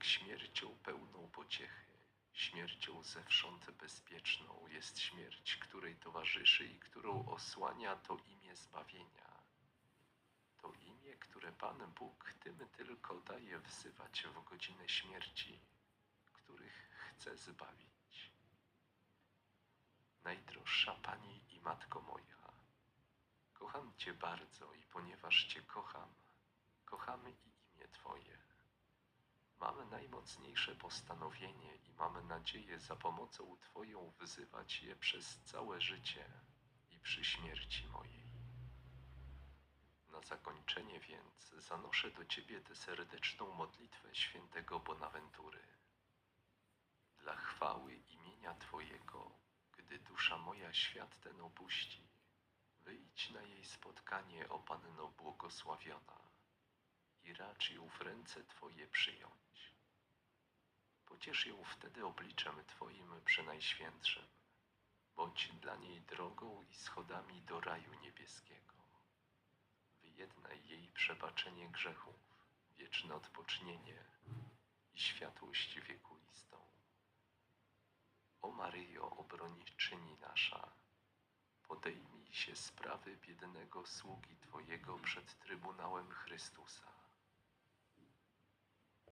jak śmiercią pełną pociechy, śmiercią zewsząd bezpieczną jest śmierć, której towarzyszy i którą osłania to imię zbawienia. To imię, które Pan Bóg tym tylko daje wzywać w godzinę śmierci, których chce zbawić. Najdroższa Pani i Matko moja, kocham Cię bardzo i ponieważ Cię kocham, kochamy i najmocniejsze postanowienie i mamy nadzieję za pomocą Twoją wzywać je przez całe życie i przy śmierci mojej. Na zakończenie więc zanoszę do Ciebie tę serdeczną modlitwę świętego Bonaventury. Dla chwały imienia Twojego, gdy dusza moja świat ten opuści, wyjdź na jej spotkanie, o Panno błogosławiona, i racz ją w ręce Twoje przyjąć. Pociesz ją wtedy obliczem Twoim przenajświętszym, bądź dla niej drogą i schodami do raju niebieskiego. Wyjednaj jej przebaczenie grzechów, wieczne odpocznienie i światłość wiekuistą. O Maryjo, obrończyni nasza, podejmij się sprawy biednego sługi Twojego przed Trybunałem Chrystusa